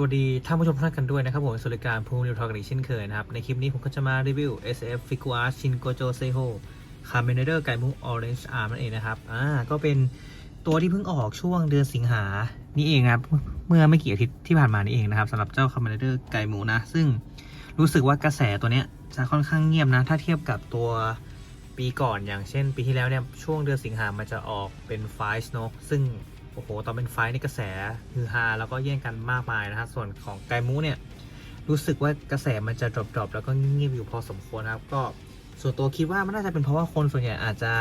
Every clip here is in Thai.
วัสดีท่านผู้ชมทุกท่านกันด้วยนะครับผมสุริการภูมินิวทอกันอีกเช่นเคยนะครับ ในคลิปนี้ผมก็จะมารีวิว SF f i g u a r Shin Gojo Seiho c a m e n d e r ไกมุ Orange Arm นั่นเองนะครับอ่าก็เป็นตัวที่เพิ่งออกช่วงเดือนสิงหานี่เองครับ เมื่อไม่กี่อาทิตย์ที่ผ่านมานี่เองนะครับสำหรับเจ้า c a m e n d e r ไกมุนะ ซึ่งรู้สึกว่ากระแสตัวเนี้ยจะค่อนข้างเงียบนะ ถ้าเทียบกับตัวปีก่อนอย่างเช่น ปีที่แล้วเนี่ยช่วงเดือนสิงหามันจะออกเป็นไฟส์นอะซึ่ง โอ้โหตอนเป็นไฟนี่กระแสฮือฮาแล้วก็แย่งกันมากมายนะครับส่วนของไกมูเนี่ยรู้สึกว่ากระแสมันจะดรอปๆแล้วก็เงียบอยู่พอสมควรนะครับ ก็ส่วนตัวคิดว่ามันน่าจะเป็นเพราะว่าคนส่วนใหญ่อาจจะ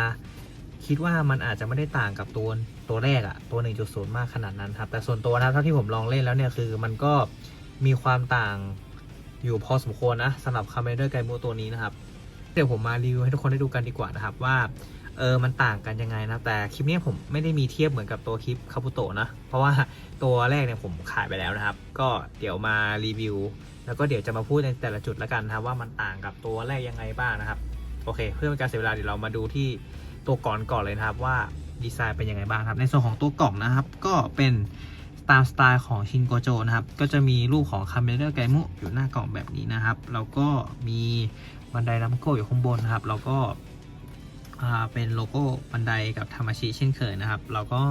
คิดว่ามันอาจจะไม่ได้ต่างกับตัวตัวแรกอะตัว 1.0 มากขนาดนั้นครับแต่ส่วนตัวนะเท่าที่ผมลองเล่นแล้วเนี่ยคือมันก็มีความต่างอยู่พอสมควรนะสำหรับคาเมเดอร์ไกมูตัวนี้นะครับ เดี๋ยวผมมารีวิวให้ทุกคนได้ดูกันดีกว่านะครับว่า เออมันต่างกันยังไงนะ แต่คลิปนี้ผมไม่ได้มีเทียบเหมือนกับตัวคลิปคาบุโตะนะ เพราะว่าตัวแรกเนี่ยผมขายไปแล้วนะครับ ก็เดี๋ยวมารีวิว แล้วก็เดี๋ยวจะมาพูดในแต่ละจุดแล้วกันนะครับว่ามันต่างกับตัวแรกยังไงบ้างนะครับ โอเค เพื่อเป็นการเสียเวลาเดี๋ยวเรามาดูที่ตัวก่อนก่อนเลยนะครับว่าดีไซน์เป็นยังไงบ้างครับ ในส่วนของตัวกล่องนะครับ ก็เป็นตามสไตล์ของชินโกโจนะครับ ก็จะมีรูปของคาเมเดอร์ไกมุอยู่หน้ากล่องแบบนี้นะครับ แล้วก็มีบันไดน้ำโกอยู่ข้างบนนะครับ แล้วก็ เป็นโลโก้บันไดกับธรรมชิเช่นเคยนะครับแล้วก็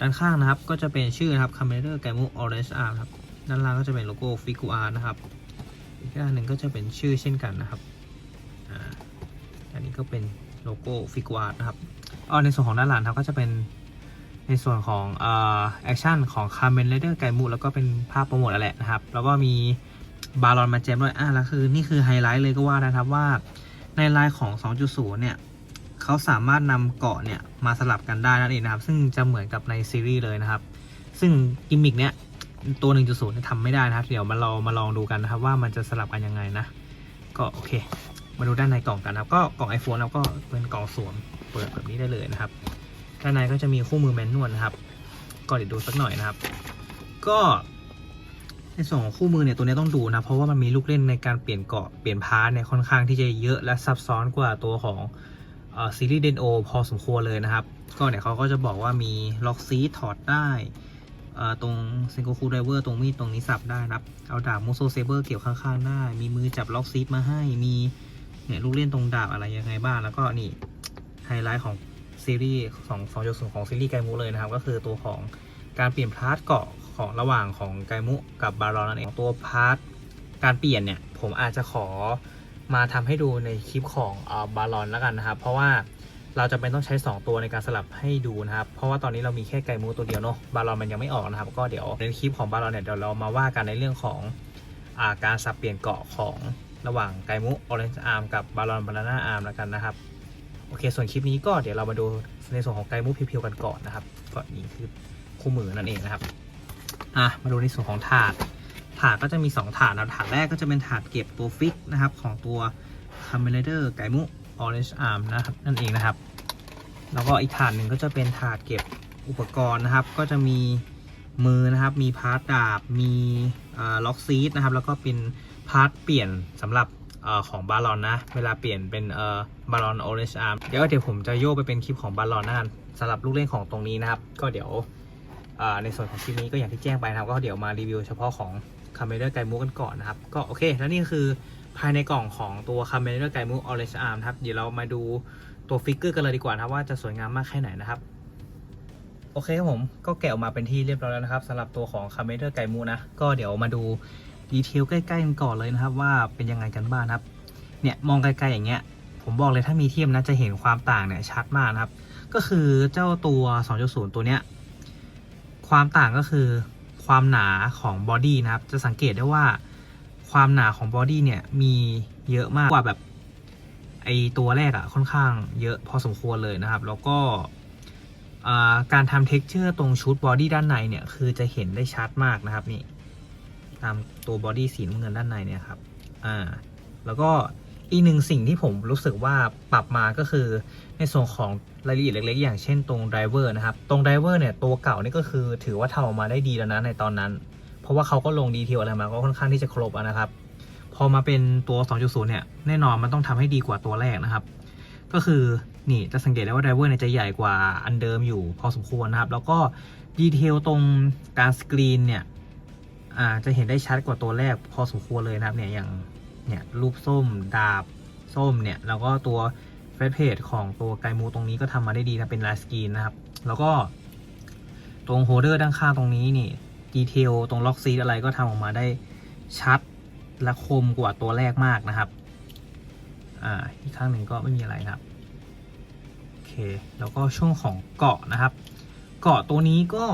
ด้านข้างนะครับก็จะเป็นชื่อนะครับ c a m e r a ไกมุ Orange Arm ครับด้านล่างก็จะเป็นโลโก้ f i g u a r นะครับอีกด้านหนึ่งก็จะเป็นชื่อเช่นกันนะครับอันนี้ก็เป็นโลโก้ f i g u a r นะครับอ๋อในส่วนของด้านหลังครับก็จะเป็นในส่วนของอ่าแอคชั่นของ c a m e r a ไกมุแล้วก็เป็นภาพโปรโมทแล้วแหละนะครับ แล้วก็มีบาลอนมาแจมด้วยอะแล้วคือนี่คือไฮไลท์เลยก็ว่านะครับว่าในลายของ 2.0 เนี่ย เขาสามารถนำเกาะเนี่ยมาสลับกันได้นั่นเองนะครับ ซึ่งจะเหมือนกับในซีรีส์เลยนะครับ ซึ่งกิมมิกเนี้ยตัว 1.0เนี่ยทำไม่ได้นะครับ เดี๋ยวมาเรามาลองดูกันนะครับว่ามันจะสลับกันยังไงนะ ก็โอเค มาดูด้านในกล่องกันนะครับ ก็กล่อง iPhone เราก็เป็นกล่องสวมเปิดแบบนี้ได้เลยนะครับ ด้านในก็จะมีคู่มือแมนนวลนะครับ ก็เดี๋ยวดูสักหน่อยนะครับ ก็ในส่วนของคู่มือเนี่ยตัวนี้ต้องดูนะ เพราะว่ามันมีลูกเล่นในการเปลี่ยนเกาะเปลี่ยนพาร์ทเนี่ยค่อนข้างที่จะเยอะและซับซ้อนกว่าตัวของ ซีรีส์เดนโอพอสมควรเลยนะครับ ก็เนี่ยเขาก็จะบอกว่ามีล็อกซีถอดได้ตรงเซนโกคูไดเวอร์ตรงมีดตรงนี้สับได้นะครับ เอาดาบมูโซเซเบอร์เกี่ยวข้างๆได้ มีมือจับล็อกซีมาให้ มีเนี่ยลูกเล่นตรงดาบอะไรยังไงบ้าง แล้วก็นี่ไฮไลท์ของซีรีส์ของสองจุดศูนย์ของซีรีส์ไกมุเลยนะครับ ก็คือตัวของการเปลี่ยนพาร์ทเกาะของระหว่างของไกมุกับบารอนนั่นเองตัวพาร์ทการเปลี่ยนเนี่ยผมอาจจะขอ มาทำให้ดูในคลิปของบาลอนแล้วกันนะครับ เพราะว่าเราจะเป็นต้องใช้ 2 ตัวในการสลับให้ดูนะครับ เพราะว่าตอนนี้เรามีแค่ไก่มูตัวเดียวเนาะบาลอนมันยังไม่ออกนะครับ ก็เดี๋ยวในคลิปของบาลอนเนี่ยเดี๋ยวเรามาว่ากันในเรื่องของอาการสับเปลี่ยนเกาะของระหว่างไก่มูออเรนจ์อาร์มกับบาลอนบานาน่าอาร์มแล้วกันนะครับโอเค ส่วนคลิปนี้ก็เดี๋ยวเรามาดูในส่วนของไก่มูเพียวๆกันก่อนนะครับก็นี่คือคู่มือนั่นเองนะครับอะมาดูในส่วนของถาด ถาดก็จะมี 2 ถาดนะถาดแรกก็จะเป็นถาดเก็บตัวฟิกนะครับของตัว c a m e r a d e r ไก่มุ Orange Arm นะครับนั่นเองนะครับ แล้วก็อีกถาดหนึ่งก็จะเป็นถาดเก็บอุปกรณ์นะครับ ก็จะมีมือนะครับ มีพาร์ทดาบ มีล็อกซีดนะครับ แล้วก็เป็นพาร์ทเปลี่ยนสำหรับอของบาลอนนะ เวลาเปลี่ยนเป็นเอ่อบาลอน Orange Arm เดี๋ยวเดี๋ยวผมจะโยกไปเป็นคลิปของบาลอนนะสำหรับลูกเล่นของตรงนี้นะครับ ก็เดี๋ยวในส่วนของคลิปนี้ก็อย่างที่แจ้งไปนะครับ ก็เดี๋ยวมารีวิวเฉพาะของ คาเมเดอร์ไกมูกันก่อนนะครับ ก็โอเค แล้วนี่คือภายในกล่องของตัวคาเมเดอร์ไกมูออเรนจ์อาร์มครับ เดี๋ยวเรามาดูตัวฟิกเกอร์กันเลยดีกว่านะครับว่าจะสวยงามมากแค่ไหนนะครับโอเคครับผมก็แกะออกมาเป็นที่เรียบร้อยแล้วนะครับสำหรับตัวของคาเมเดอร์ไกมูนะ ก็เดี๋ยวมาดูดีเทลใกล้ๆกันก่อนเลยนะครับ ว่าเป็นยังไงกันบ้างครับ เนี่ยมองไกลๆอย่างเงี้ย ผมบอกเลยถ้ามีเทียมนะจะเห็นความต่างเนี่ยชัดมากนะครับ ก็คือเจ้าตัว 2.0 ตัวเนี้ย ความต่างก็คือ ความหนาของบอดี้นะครับ จะสังเกตได้ว่าความหนาของบอดี้เนี่ยมีเยอะมากกว่าแบบไอตัวแรกอะค่อนข้างเยอะพอสมควรเลยนะครับ แล้วก็การทำเท็กเจอร์ตรงชุดบอดี้ด้านในเนี่ยคือจะเห็นได้ชัดมากนะครับนี่ตามตัวบอดี้สีน้ำเงินด้านในเนี่ยครับอ่าแล้วก็ อีกหนึ่งสิ่งที่ผมรู้สึกว่าปรับมาก็คือ ในส่วนของรายละเอียดเล็กๆ อย่างเช่นตรงไดรเวอร์นะครับ ตรงไดรเวอร์เนี่ยตัวเก่านี่ก็คือถือว่าทำออกมาได้ดีแล้วนะในตอนนั้น เพราะว่าเขาก็ลงดีเทลอะไรมาก็ค่อนข้างที่จะครบนะครับ พอมาเป็นตัว 2.0 เนี่ยแน่นอนมันต้องทำให้ดีกว่าตัวแรกนะครับ ก็คือนี่จะสังเกตได้ว่าไดรเวอร์เนี่ยจะใหญ่กว่าอันเดิมอยู่พอสมควรนะครับ แล้วก็ดีเทลตรงการสกรีนเนี่ยอ่าจะเห็นได้ชัดกว่าตัวแรกพอสมควรเลยนะครับเนี่ยอย่าง เนี่ยรูปส้มดาบส้มเนี่ยแล้วก็ตัวเฟซเพจของตัวไกมูตรงนี้ก็ทำมาได้ดีนะเป็นลายสกรีนนะครับ แล้วก็ตรงโฮเดอร์ด้านข้างตรงนี้นี่ดีเทลตรงล็อกซีดอะไรก็ทำออกมาได้ชัดและคมกว่าตัวแรกมากนะครับ อ่าอีกข้างหนึ่งก็ไม่มีอะไรครับโอเคแล้วก็ช่วงของเกาะนะครับ เกาะตัวนี้ก็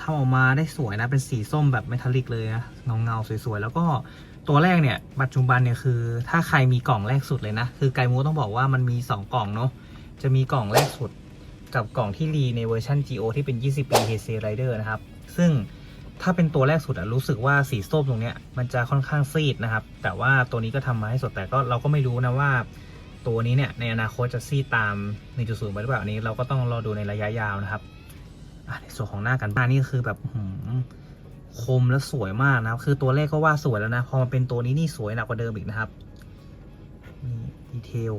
ทำออกมาได้สวยนะเป็นสีส้มแบบเมทัลลิกเลยนะเงาเงาๆสวยๆแล้วก็ ตัวแรกเนี่ยปัจจุบันเนี่ยคือถ้าใครมีกล่องแรกสุดเลยนะ คือไกมูต้องบอกว่ามันมี 2 กล่องเนาะจะมีกล่องแรกสุดกับกล่องที่รีในเวอร์ชัน GO ที่เป็น 20 ปี HC Rider นะครับ ซึ่งถ้าเป็นตัวแรกสุดอะรู้สึกว่าสีส้มตรงเนี้ยมันจะค่อนข้างซีดนะครับ แต่ว่าตัวนี้ก็ทำมาให้สดแต่ก็เราก็ไม่รู้นะว่า ตัวนี้เนี่ยในอนาคตจะซีดตาม1.0ไปหรือเปล่าอันนี้เราก็ต้องรอดูในระยะยาวนะครับอะในส่วนของหน้ากันบ้านนี่คือแบบหืม คมและสวยมากนะครับ คือตัวแรกก็ว่าสวยแล้วนะ พอมาเป็นตัวนี้นี่สวยหนักกว่าเดิมอีกนะครับ นี่ดีเทล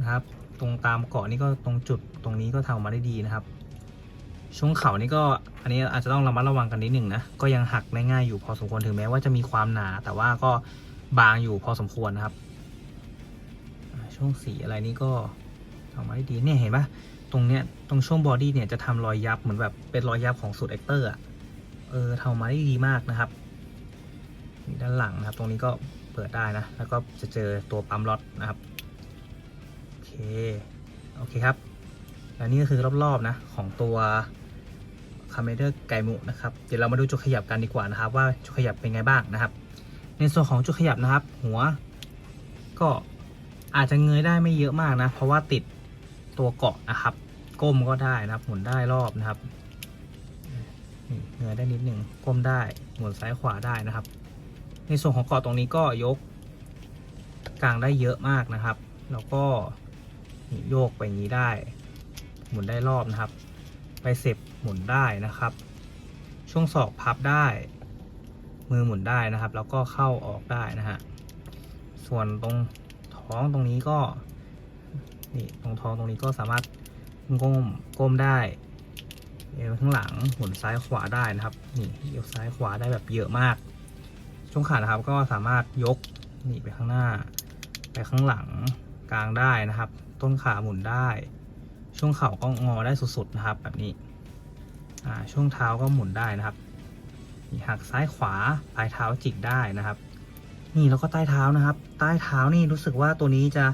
นะครับ ตรงตามเกาะนี่ก็ตรงจุดตรงนี้ก็ทำออกมาได้ดีนะครับ ช่วงเข่านี่ก็อันนี้อาจจะต้องระมัดระวังกันนิดหนึ่งนะ ก็ยังหักได้ง่ายอยู่พอสมควรถึงแม้ว่าจะมีความหนา แต่ว่าก็บางอยู่พอสมควรนะครับ ช่วงสีอะไรนี่ก็ทำมาได้ดีเนี่ยเห็นปะตรงเนี้ยตรงช่วงบอดี้เนี่ยจะทำรอยยับเหมือนแบบเป็นรอยยับของสูตรแอคเตอร์อะ เออทำมาได้ดีมากนะครับด้านหลังนะครับ ตรงนี้ก็เปิดได้นะ แล้วก็จะเจอตัวปั๊มล็อตนะครับ โอเค โอเคครับ และนี่ก็คือรอบๆนะของตัวคาเมเดอร์ไกมุนะครับ เดี๋ยวเรามาดูจุดขยับกันดีกว่านะครับ ว่าจุดขยับเป็นไงบ้างนะครับ ในส่วนของจุดขยับนะครับ หัว ก็อาจจะเงยได้ไม่เยอะมากนะ เพราะว่าติดตัวเกาะนะครับ ก้มก็ได้นะครับ หมุนได้รอบนะครับ เงยได้นิดหนึ่งก้มได้หมุนซ้ายขวาได้นะครับ ในส่วนของเกาะตรงนี้ก็ยกกลางได้เยอะมากนะครับ แล้วก็โยกไปอย่างนี้ได้ หมุนได้รอบนะครับ ไปเสพหมุนได้นะครับ ช่วงศอกพับได้ มือหมุนได้นะครับ แล้วก็เข้าออกได้นะฮะ ส่วนตรงท้องตรงนี้ก็นี่ตรงท้องตรงนี้ก็สามารถก้มก้มได้ เอวข้างหลังหมุนซ้ายขวาได้นะครับนี่เอวซ้ายขวาได้แบบเยอะมาก ช่วงขานะครับก็สามารถยกนี่ไปข้างหน้า ไปข้างหลังกลางได้นะครับ ต้นขาหมุนได้ ช่วงเข่าก็งอได้สุดๆนะครับ แบบนี้อ่าช่วงเท้าก็หมุนได้นะครับนี่หักซ้ายขวาปลายเท้าจิกได้นะครับ นี่แล้วก็ใต้เท้านะครับ ใต้เท้านี่รู้สึกว่าตัวนี้จะ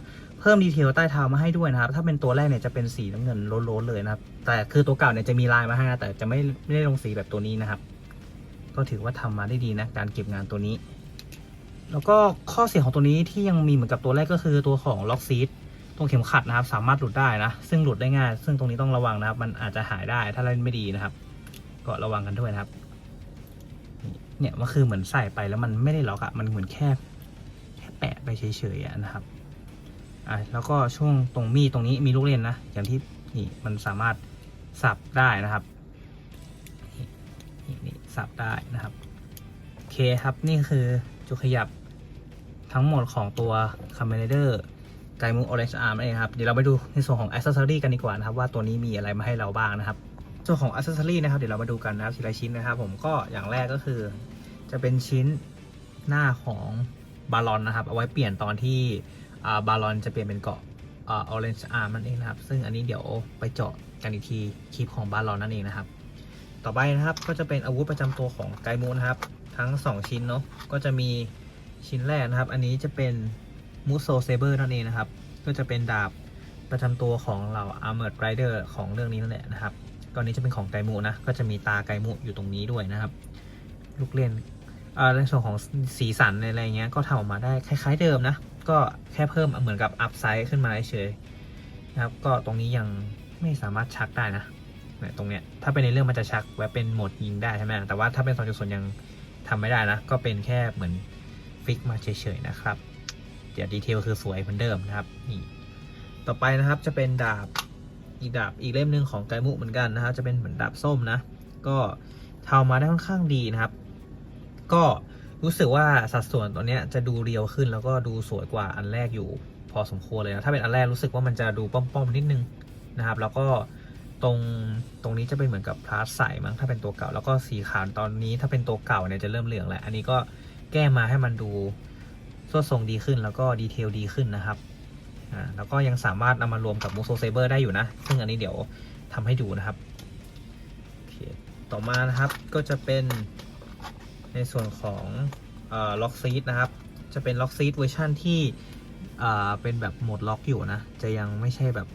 พิ่มดีเทลใต้เท้ามาให้ด้วยนะครับ ถ้าเป็นตัวแรกเนี่ยจะเป็นสีน้ำเงินโล้นๆเลยนะครับ แต่คือตัวเก่าเนี่ยจะมีลายมาให้นะแต่จะไม่ไม่ได้ลงสีแบบตัวนี้นะครับ ก็ถือว่าทำมาได้ดีนะการเก็บงานตัวนี้ แล้วก็ข้อเสียของตัวนี้ที่ยังมีเหมือนกับตัวแรกก็คือตัวของล็อกซีดตรงเข็มขัดนะครับ สามารถหลุดได้นะ ซึ่งหลุดได้ง่าย ซึ่งตรงนี้ต้องระวังนะครับ มันอาจจะหายได้ถ้าเล่นไม่ดีนะครับ ก็ระวังกันด้วยนะครับ เนี่ยมันคือเหมือนใส่ไปแล้วมันไม่ได้ล็อกอะมันเหมือนแค่แค่แปะไปเฉยๆนะครับ อะแล้วก็ช่วงตรงมีดตรงนี้มีลูกเล่นนะอย่างที่นี่มันสามารถสับได้นะครับนี่นี่สับได้นะครับโอเคครับนี่คือจุดขยับทั้งหมดของตัว c a m e r a d e r ไกมู Orange Arm นั่นเองครับเดี๋ยวเราไปดูในส่วนของ Accessory กันดีกว่านะครับว่าตัวนี้มีอะไรมาให้เราบ้างนะครับ ส่วนของ Accessory นะครับเดี๋ยวเรามาดูกันนะครับทีละชิ้นนะครับผมก็อย่างแรกก็คือ จะเป็นชิ้นหน้าของบาลอนนะครับ เอาไว้เปลี่ยนตอนที่ บาลอนจะเปลี่ยนเป็นเกาะอ่า Orange Arm นั่นเองนะครับ ซึ่งอันนี้เดี๋ยวไปเจาะกันอีกทีคลิปของบาลอนนั่นเองนะครับ ต่อไปนะครับก็จะเป็นอาวุธประจำตัวของไกมูนะครับ ทั้ง 2 ชิ้นเนาะก็จะมีชิ้นแรกนะครับ อันนี้จะเป็นมูโซเซเบอร์นั่นเองนะครับ ก็จะเป็นดาบประจำตัวของเรา Armored Rider ของเรื่องนี้นั่นแหละนะครับก็อนนี้จะเป็นของไกมูนะ ก็จะมีตาไกมูอยู่ตรงนี้ด้วยนะครับ ลูกเล่นในส่วนของสีสันอะไรเงี้ยก็ทำออกมาได้คล้าย ๆเดิมนะ ก็แค่เพิ่มเหมือนกับอัพไซด์ขึ้นมาเฉยๆนะครับ ก็ตรงนี้ยังไม่สามารถชักได้นะเนี่ยตรงเนี้ยถ้าเป็นในเรื่องมันจะชักไว้เป็นโหมดยิงได้ใช่ไหมแต่ว่าถ้าเป็น2.0ยังทำไม่ได้นะ ก็เป็นแค่เหมือนฟิกมาเฉยๆนะครับ เดี๋ยวดีเทลคือสวยเหมือนเดิมนะครับนี่ต่อไปนะครับจะเป็นดาบอีกดาบอีกเล่มหนึ่งของไกมุเหมือนกันนะครับ จะเป็นเหมือนดาบส้มนะ ก็ทำมาได้ค่อนข้างดีนะครับ ก็ รู้สึกว่าสัดส่วนตัวเนี้ยจะดูเรียวขึ้นแล้วก็ดูสวยกว่าอันแรกอยู่พอสมควรเลยนะถ้าเป็นอันแรกรู้สึกว่ามันจะดูป้อมๆนิดนึงนะครับ แล้วก็ตรงตรงนี้จะเป็นเหมือนกับพลาสใสมั้งถ้าเป็นตัวเก่า แล้วก็สีขาวตอนนี้ถ้าเป็นตัวเก่าเนี่ยจะเริ่มเหลืองแล้วอันนี้ก็แก้มาให้มันดูสวดทรงดีขึ้นแล้วก็ดีเทลดีขึ้นนะครับอ่าแล้วก็ยังสามารถนำมารวมกับมูโซเซเบอร์ได้อยู่นะ ซึ่งอันนี้เดี๋ยวทำให้ดูนะครับโอเคต่อมานะครับก็จะเป็น ในส่วนของล็อกซีดนะครับ จะเป็นล็อกซีดเวอร์ชันที่เป็นแบบโหมดล็อกอยู่นะ จะยังไม่ใช่แบบ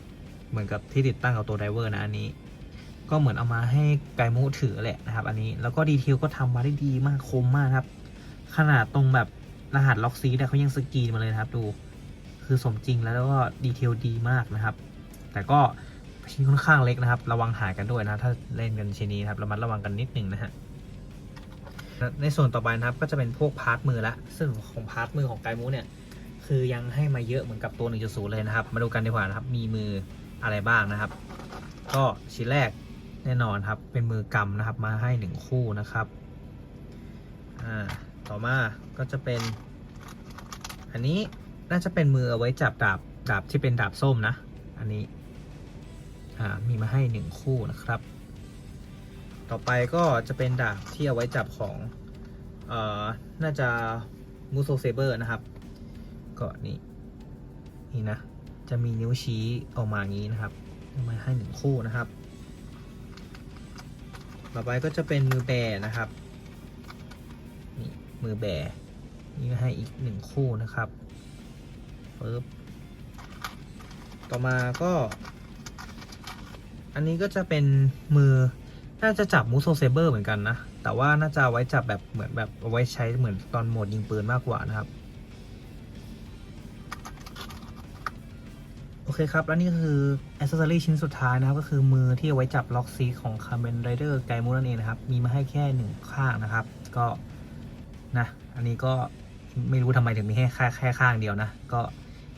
เหมือนกับที่ติดตั้งกับตัวไดเวอร์นะอันนี้ ก็เหมือนเอามาให้ไกมูถือแหละนะครับ อันนี้แล้วก็ดีเทลก็ทำมาได้ดีมากคมมากครับ ขนาดตรงแบบรหัสล็อกซีดเขายังสกรีนมาเลยนะครับดู คือสมจริงแล้วก็ดีเทลดีมากนะครับ แต่ก็ชิ้นค่อนข้างเล็กนะครับ ระวังหายกันด้วยนะ ถ้าเล่นกันชิ้นนี้ครับระมัดระวังกันนิดหนึ่งนะฮะ ในส่วนต่อไปนะครับก็จะเป็นพวกพาร์ทมือละซึ่งของพาร์ทมือของไกมูเนี่ยคือยังให้มาเยอะเหมือนกับตัว 1.0 เลยนะครับ มาดูกันดีกว่านะครับ มีมืออะไรบ้างนะครับ ก็ชิ้นแรกแน่นอนครับ เป็นมือกำนะครับ มาให้หนึ่งคู่นะครับ อ่า ต่อมาก็จะเป็น อันนี้น่าจะเป็นมือเอาไว้จับดาบ ดาบที่เป็นดาบส้มนะ อันนี้ อ่า มีมาให้หนึ่งคู่นะครับ ต่อไปก็จะเป็นดาบที่เอาไว้จับของเอ่อน่าจะมูโซเซเบอร์นะครับ ก็นี่นี่นะ จะมีนิ้วชี้ออกมาย่างนี้นะครับมาให้หนึ่งคู่นะครับ ต่อไปก็จะเป็นมือแบนะครับนี่มือแบนี่ให้อีกหนึ่งคู่นะครับปึ๊บต่อมาก็ อันนี้ก็จะเป็นมือ น่าจะจับมูโซเซเบอร์เหมือนกันนะ แต่ว่าน่าจะไว้จับแบบเหมือนแบบเอาไว้ใช้เหมือนตอนโหมดยิงปืนมากกว่านะครับ โอเคครับ แล้วนี่ก็คืออ c เซ s ซอรี่ชิ้นสุดท้ายนะครับ ก็คือมือที่เอาไว้จับล็อกซีของคา m เ n นไรเดอร์ไกมูนั่นเองนะครับ มีมาให้แค่หนึ่งข้างนะครับ ก็นะ อันนี้ก็ไม่รู้ทำไมถึงมีให้แค่แค่ข้างเดียวนะ ก็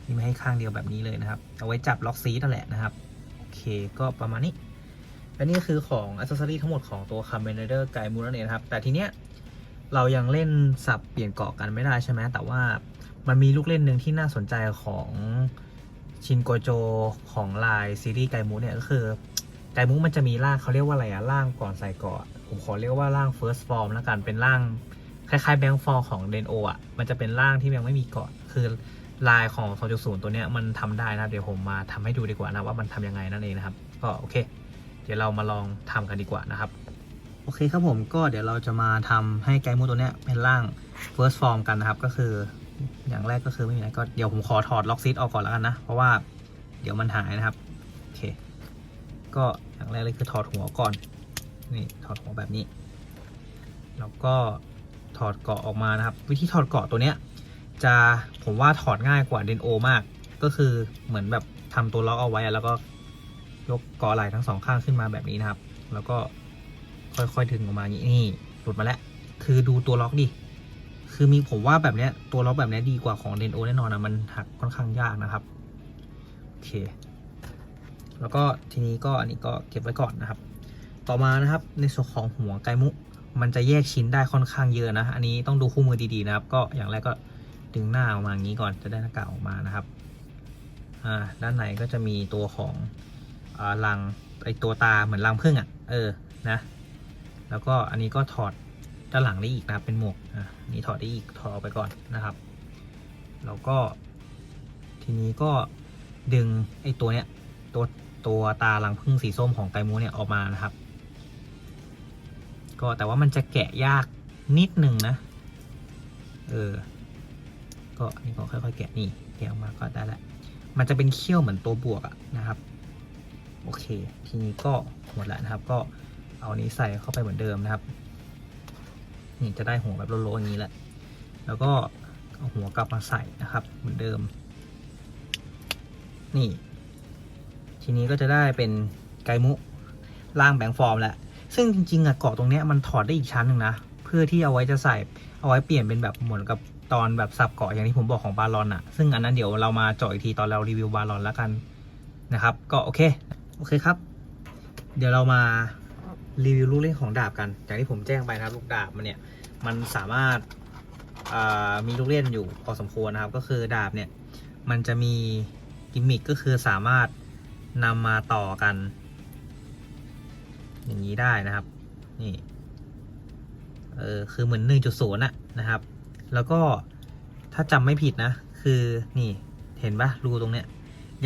มีมาให้ข้างเดียวแบบนี้เลยนะครับ เอาไว้จับล็อกซีนั่นแหละนะครับ โอเค ก็ประมาณนี้ และนี่ก็คือของอ c เซ s ซอรี่ทั้งหมดของตัวคา m เ n นเดอร์ไกมูนั่นเองครับ แต่ทีเนี้ยเรายังเล่นสับเปลี่ยนเกาะกันไม่ได้ใช่ไหมแต่ว่ามันมีลูกเล่นหนึ่งที่น่าสนใจของชินโกโจของลายซีรีส์ไกมูเนี่ยก็คือ ไกมูมันจะมีร่างเขาเรียกว่าอะไรอะร่างก่อนใส่เกาะผมขอเรียกว่าร่าง first form แล้วกันเป็นร่างคล้ายๆแบงค์ฟอร์ของเดนโออะมันจะเป็นร่างที่ยังไม่มีเกาะคือลายของ 2.0 ตัวเนี้ยมันทำได้นะเดี๋ยวผมมาทำให้ดูดีกว่านะว่ามันทำยังไงนั่นเองนะครับ ก็โอเค เดี๋ยวเรามาลองทำกันดีกว่านะครับ โอเคครับผมก็เดี๋ยวเราจะมาทำให้ไกด์มูตัวเนี้ยเป็นร่าง first form กันนะครับ ก็คืออย่างแรกก็คือไม่มีอะไรก็เดี๋ยวผมขอถอดล็อกซีดออกก่อนแล้วกันนะ เพราะว่าเดี๋ยวมันหายนะครับโอเค ก็อย่างแรกเลยคือถอดหัวก่อนนี่ถอดหัวแบบนี้แล้วก็ถอดเกาะออกมานะครับ วิธีถอดเกาะตัวเนี้ยจะผมว่าถอดง่ายกว่าเดนโอมาก ก็คือเหมือนแบบทำตัวล็อกเอาไว้อะแล้วก็ ยกกาะไหล่ทั้งสองข้างขึ้นมาแบบนี้นะครับ แล้วก็ค่อยๆดึงออกมาอย่างนี้นี่หลุดมาแล้ว คือดูตัวล็อกดิคือมีผมว่าแบบเนี้ยตัวล็อกแบบเนี้ยดีกว่าของเดนโอแน่นอนนะมันหักค่อนข้างยากนะครับโอเค แล้วก็ทีนี้ก็อันนี้ก็เก็บไว้ก่อนนะครับ ต่อมานะครับในส่วนของหัวไกมุ มันจะแยกชิ้นได้ค่อนข้างเยอะนะ อันนี้ต้องดูคู่มือดีๆนะครับ ก็อย่างแรกก็ดึงหน้าออกมาอย่างนี้ก่อนจะได้หน้ากากออกมานะครับอ่าด้านในก็จะมีตัวของ รังไอตัวตาเหมือนรังผึ้งอะ เออนะ แล้วก็อันนี้ก็ถอดด้านหลังได้อีกนะครับเป็นหมวกอ่านี่ถอดได้อีกถอดออกไปก่อนนะครับ แล้วก็ ทีนี้ก็ดึงไอตัวเนี้ยตัวตัวตารังผึ้งสีส้มของไกมูเนี่ยออกมานะครับ ก็แต่ว่ามันจะแกะยากนิดหนึ่งนะ เออ ก็อันนี่ก็ค่อยๆ แกะนี่แกะออกมาก็ได้ล้วมันจะเป็นเขี้ยวเหมือนตัวบวกอะนะครับ โอเค ทีนี้ก็หมดแล้วนะครับ ก็เอานี้ใส่เข้าไปเหมือนเดิมนะครับ นี่จะได้หัวแบบโลๆอย่างนี้แหละ แล้วก็เอาหัวกลับมาใส่นะครับ เหมือนเดิม นี่ ทีนี้ก็จะได้เป็นไกมุร่างแบงฟอร์มแหละซึ่งจริงๆอะเกาะตรงเนี้ยมันถอดได้อีกชั้นหนึ่งนะ เพื่อที่เอาไว้จะใส่เอาไว้เปลี่ยนเป็นแบบเหมือนกับตอนแบบสับเกาะอย่างที่ผมบอกของบาลอนอะซึ่งอันนั้นเดี๋ยวเรามาเจาะอีกทีตอนเรารีวิวบาลอนแล้วกันนะครับ ก็โอเค โอเคครับ เดี๋ยวเรามารีวิวลูกเล่นของดาบกัน อย่างที่ผมแจ้งไปนะครับลูกดาบมันเนี่ยมันสามารถามีลูกเล่นอยู่พอสมควรนะครับ ก็คือดาบเนี่ยมันจะมีกิมมิคก็คือสามารถนำมาต่อกัน อย่างนี้ได้นะครับนี่เออคือเหมือนหนึ่งจุดศูนย์ะนะครับ แล้วก็ถ้าจำไม่ผิดนะ คือนี่เห็นปะรูตรงเนี้ย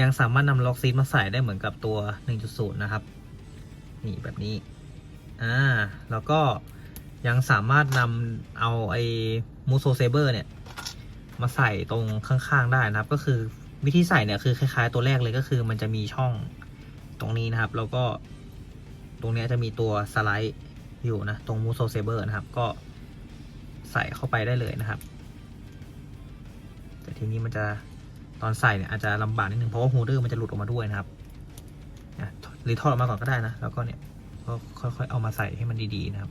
ยังสามารถนำล็อกซีดมาใส่ได้เหมือนกับตัว 1.0 นะครับ นี่แบบนี้ อ่า แล้วก็ยังสามารถนำเอาไอ้มูโซเซเบอร์เนี่ย มาใส่ตรงข้างๆได้นะครับ ก็คือวิธีใส่เนี่ยคือคล้ายๆตัวแรกเลยก็คือมันจะมีช่องตรงนี้นะครับ แล้วก็ตรงนี้จะมีตัวสไลด์อยู่นะ ตรงมูโซเซเบอร์นะครับ ก็ใส่เข้าไปได้เลยนะครับ แต่ทีนี้มันจะ ตอนใส่เนี่ยอาจจะลำบากนิดนึงเพราะว่าโฮลเดอร์มันจะหลุดออกมาด้วยนะครับหรือทอดออกมาก่อนก็ได้นะ แล้วก็เนี่ยก็ค่อยๆเอามาใส่ให้มันดีๆนะครับ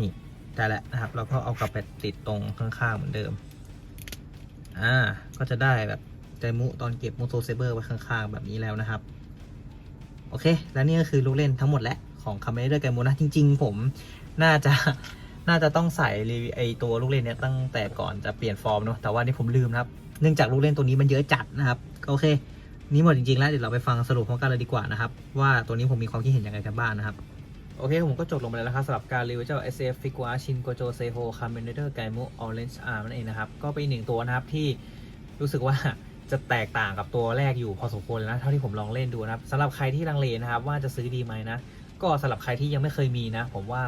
นี่ได้แล้วนะครับเราก็เอากลับไปติดตรงข้างๆเหมือนเดิม อ่า ก็จะได้แบบไดมุตอนเก็บมูโซเซเบอร์ไว้ข้างๆ แบบนี้แล้วนะครับ โอเค และนี่ก็คือลูกเล่นทั้งหมดแล้ว ของคาเมเดอร์ไกมูนะจริง ๆ ผมน่าจะน่าจะต้องใส่รีวิไอตัวลูกเล่นเนี้ยตั้งแต่ก่อนจะเปลี่ยนฟอร์มเนาะแต่ว่านี่ผมลืมนะครับ เนื่องจากลูกเล่นตัวนี้มันเยอะจัดนะครับโอเค นี่หมดจริงๆ แล้วเดี๋ยวเราไปฟังสรุปพร้อมกันเลยดีกว่านะครับว่าตัวนี้ผมมีความคิดเห็นยังไงกันบ้างนะครับโอเค ผมก็จบลงไปแล้วนะครับสำหรับการรีวิวเจ้า SF f i g u a Shin Gojo Seiho Kamen Rider Gaimu Orange Arm นั่นเองนะครับ ก็เป็นอีกหนึ่งตัวนะครับที่รู้สึกว่าจะแตกต่างกับตัวแรกอยู่พอสมควรเลยนะเท่าที่ผมลองเล่นดูนะครับสำหรับใครที่ลังเลนะครับว่าจะซื้อดีไหมนะ ก็สำหรับใครที่ยังไม่เคยมีนะ ผมว่า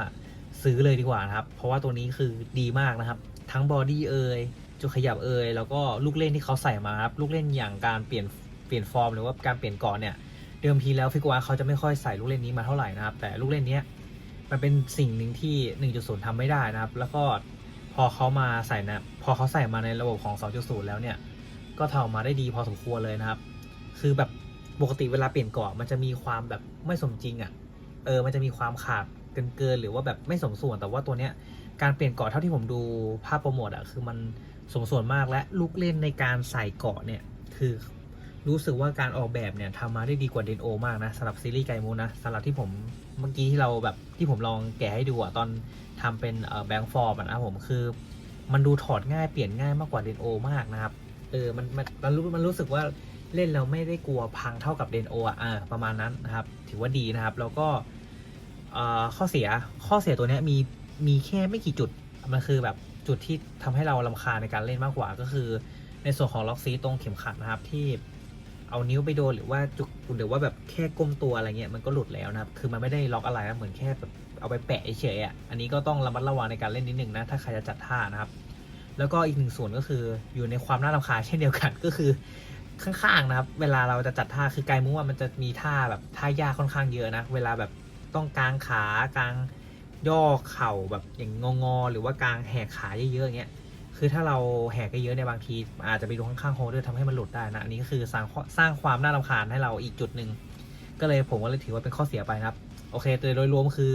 ซื้อเลยดีกว่านะครับ เพราะว่าตัวนี้คือดีมากนะครับ ทั้งบอดี้เอ่ยจุดขยับเอ่ยแล้วก็ลูกเล่นที่เขาใส่มาครับลูกเล่นอย่างการเปลี่ยนเปลี่ยนฟอร์มหรือว่าการเปลี่ยนเกาะเนี่ยเดิมทีแล้วฟิกวาเขาจะไม่ค่อยใส่ลูกเล่นนี้มาเท่าไหร่นะครับ แต่ลูกเล่นนี้มันเป็นสิ่งหนึ่งที่ 1.0ทำไม่ได้นะครับ แล้วก็พอเขามาใส่นะพอเขาใส่มาในระบบของ 2.0 แล้วเนี่ย ก็ทำออกมาได้ดีพอสมควรเลยนะครับ คือแบบปกติเวลาเปลี่ยนเกาะมันจะมีความแบบไม่สมจริงอะ่ะ เออมันจะมีความขาดเกินเกินๆหรือว่าแบบไม่สมส่วนแต่ว่าตัวเนี้ยการเปลี่ยนเกาะเท่าที่ผมดูภาพโปรโมทอะ่ะคือมันสมส่วนมากและลูกเล่นในการใส่เกาะเนี่ยคือรู้สึกว่าการออกแบบเนี่ยทำมาได้ดีกว่าเดนโอมากนะสำหรับซีรีส์ไกมูนะสำหรับที่ผมเมื่อกี้ที่เราแบบที่ผมลองแกะให้ดูอะตอนทำเป็นแบงค์ฟอร์มนะผมคือ มันดูถอดง่ายเปลี่ยนง่ายมากกว่าเดนโอมากนะครับเออมันมันมันรู้มันรู้สึกว่า เล่นแล้วไม่ได้กลัวพังเท่ากับเดนโออะประมาณนั้นนะครับ ถือว่าดีนะครับ แล้วก็ข้อเสียข้อเสียตัวนี้มีมีแค่ไม่กี่จุด มันคือแบบจุดที่ทำให้เราลำคาญในการเล่นมากกว่าก็คือ ในส่วนของล็อกซีตรงเข็มขัดนะครับที่เอานิ้วไปโดนหรือว่าจุกหรือว่าแบบแค่ก้มตัวอะไรเงี้ยมันก็หลุดแล้วนะครับ คือมันไม่ได้ล็อกอะไรนะเหมือนแค่แบบเอาไปแปะเฉยอะอันนี้ก็ต้องระมัดระวังในการเล่นนิดนึงนะถ้าใครจะจัดท่านะครับ แล้วก็อีกหนึ่งส่วนก็คืออยู่ในความน่ารำคาญเช่นเดียวกันก็คือ ข้างๆนะครับ เวลาเราจะจัดท่าคือไกมุว่ามันจะมีท่าแบบท่ายากค่อนข้างเยอะนะ เวลาแบบต้องกางขากางย่อเข่าแบบอย่างงอๆหรือว่ากางแหกขาเยอะๆอย่างเงี้ยคือถ้าเราแหกเยอะในบางที อาจจะไปดูข้างๆโฮเดอร์ทำให้มันหลุดได้นะอันนี้ก็คือสร้างสร้างความน่ารำคาญให้เราอีกจุดหนึ่งก็เลยผมก็เลยถือว่าเป็นข้อเสียไปนะครับ โอเคโดยรวมคือ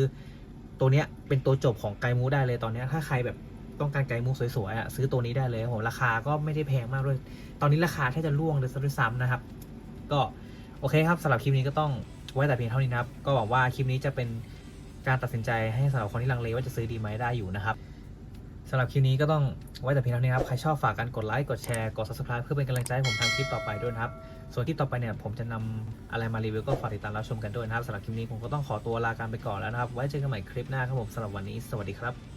ตัวเนี้ยเป็นตัวจบของไกมูได้เลยตอนเนี้ยถ้าใครแบบ ต้องการไกด์มุกสวยๆอะซื้อตัวนี้ได้เลยผมราคาก็ไม่ได้แพงมากด้วย ตอนนี้ราคาแทบจะล่วงเลยซะด้วยซ้ำนะครับ ก็โอเคครับสำหรับคลิปนี้ก็ต้องไว้แต่เพียงเท่านี้นะครับ ก็หวังว่าคลิปนี้จะเป็นการตัดสินใจให้สำหรับคนที่ลังเลว่าจะซื้อดีไหมได้อยู่นะครับสำหรับคลิปนี้ก็ต้องไว้แต่เพียงเท่านี้ครับ ใครชอบฝากกันกดไลค์ กดแชร์ กด subscribe เพื่อเป็นกำลังใจให้ผมทำคลิปต่อไปด้วยนะครับ ส่วนคลิปต่อไปเนี่ยผมจะนำอะไรมารีวิวก็ฝากติดตามรับชมกันด้วยนะครับสำหรับคลิปนี้ผมก็ต้องขอตัวลาการไปก่อนแล้วนะครับ ไว้เจอกันใหม่คลิปหน้าครับผมสำหรับวันนี้ สวัสดีครับ